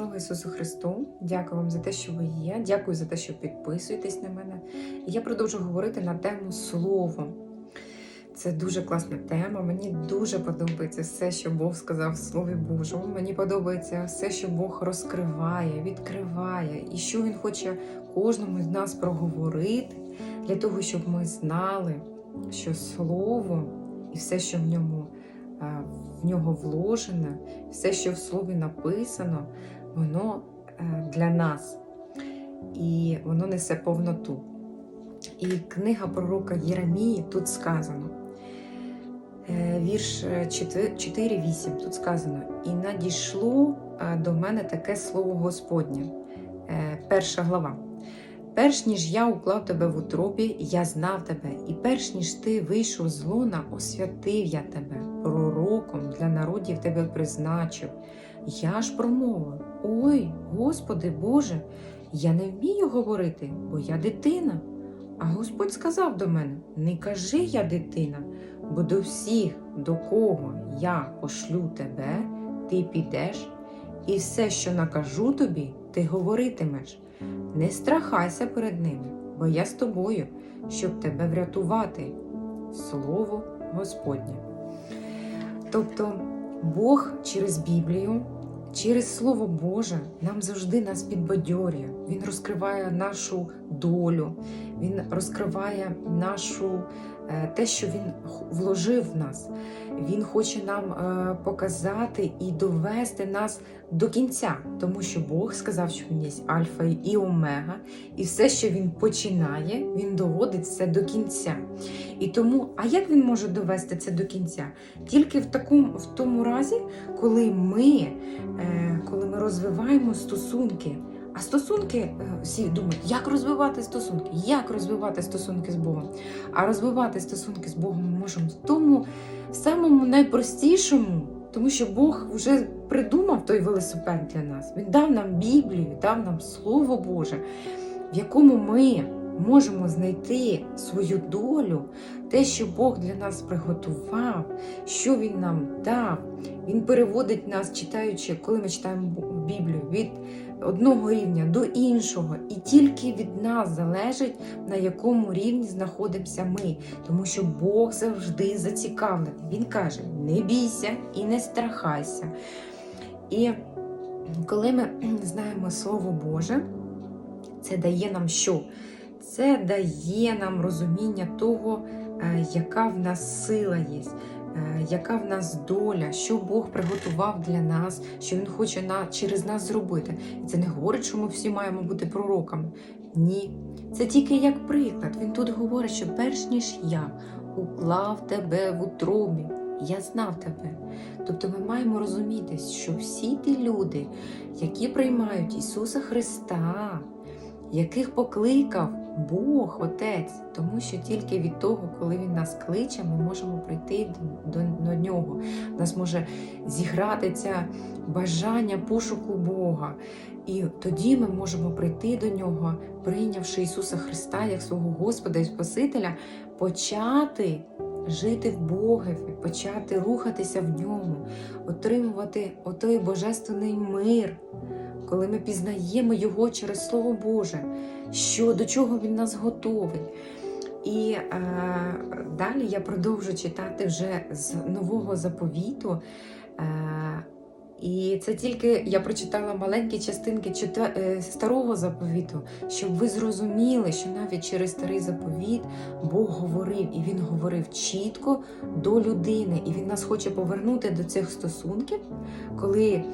Слава Ісусу Христу! Дякую вам за те, що ви є. Дякую за те, що підписуєтесь на мене. Я продовжу говорити на тему Слово. Це дуже класна тема. Мені дуже подобається все, що Бог сказав в Слові Божому. Мені подобається все, що Бог розкриває, відкриває, і що Він хоче кожному з нас проговорити для того, щоб ми знали, що Слово і все, що в ньому е, в нього вложене, все, що в слові написано, воно е, для нас. І воно несе повноту. І книга пророка Єремії тут сказано. е, Вірш 4.8 тут сказано: І надійшло е, до мене таке слово Господнє, Е, перша глава. Перш ніж я уклав тебе в утробі, я знав тебе, і перш ніж ти вийшов з лона, освятив я тебе, пророком для народів тебе призначив. Я ж промовив: Ой, Господи Боже, я не вмію говорити, бо я дитина. А Господь сказав до мене: Не кажи я дитина, бо до всіх, до кого я пошлю тебе, ти підеш, і все, що накажу тобі, ти говоритимеш. Не страхайся перед ними, бо я з тобою, щоб тебе врятувати. Слово Господнє. Тобто Бог через Біблію, через Слово Боже нам завжди нас підбадьорює. Він розкриває нашу долю, Він розкриває нашу те, що Він вложив в нас. Він хоче нам е, показати і довести нас до кінця, тому що Бог сказав, що він є Альфа і Омега, і все, що він починає, він доводить все до кінця. І тому, а як він може довести це до кінця? Тільки в такому в тому разі, коли ми, е, коли ми розвиваємо стосунки. А стосунки е, всі думають, як розвивати стосунки, як розвивати стосунки з Богом. А розвивати стосунки з Богом ми можемо в тому самому найпростішому, тому що Бог вже придумав той велосипед для нас. Він дав нам Біблію, дав нам Слово Боже, в якому ми можемо знайти свою долю, те, що Бог для нас приготував, що Він нам дав. Він переводить нас, читаючи, коли ми читаємо Біблію, від одного рівня до іншого, і тільки від нас залежить, на якому рівні знаходимося ми, тому що Бог завжди зацікавлений. Він каже: не бійся і не страхайся. І коли ми знаємо Слово Боже, це дає нам що? Це дає нам розуміння того, яка в нас сила є, е, яка в нас доля, що Бог приготував для нас, що Він хоче на, через нас зробити. І це не говорить, що ми всі маємо бути пророками. Ні. Це тільки як приклад. Він тут говорить, що перш ніж я уклав тебе в утробі, я знав тебе. Тобто ми маємо розуміти, що всі ті люди, які приймають Ісуса Христа, яких покликав Бог, Отець, тому що тільки від того, коли Він нас кличе, ми можемо прийти до, до, нього. Нас може зіграти це бажання пошуку Бога. І тоді ми можемо прийти до нього, прийнявши Ісуса Христа як свого Господа і Спасителя, почати жити в Богові, почати рухатися в ньому, отримувати отой божественний мир, коли ми пізнаємо Його через Слово Боже, що до чого Він нас готовий. І е, далі я продовжу читати вже з нового заповіту. Е, і це тільки я прочитала маленькі частинки е, старого заповіту, щоб ви зрозуміли, що навіть через старий заповіт Бог говорив, і Він говорив чітко до людини, і Він нас хоче повернути до цих стосунків, коли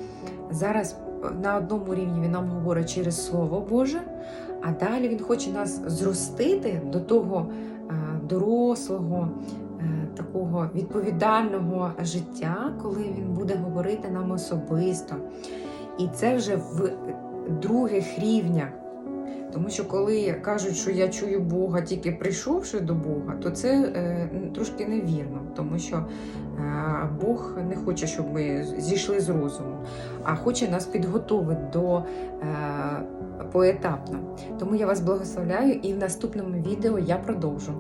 зараз на одному рівні він нам говорить через Слово Боже, а далі Він хоче нас зростити до того е, дорослого, е, такого відповідального життя, коли він буде говорити нам особисто. І це вже в других рівнях. Тому що коли кажуть, що я чую Бога тільки прийшовши до Бога, то це е, трошки невірно, тому що е, Бог не хоче, щоб ми зійшли з розуму, а хоче нас підготовити до е, поетапно. Тому я вас благословляю і в наступному відео я продовжу.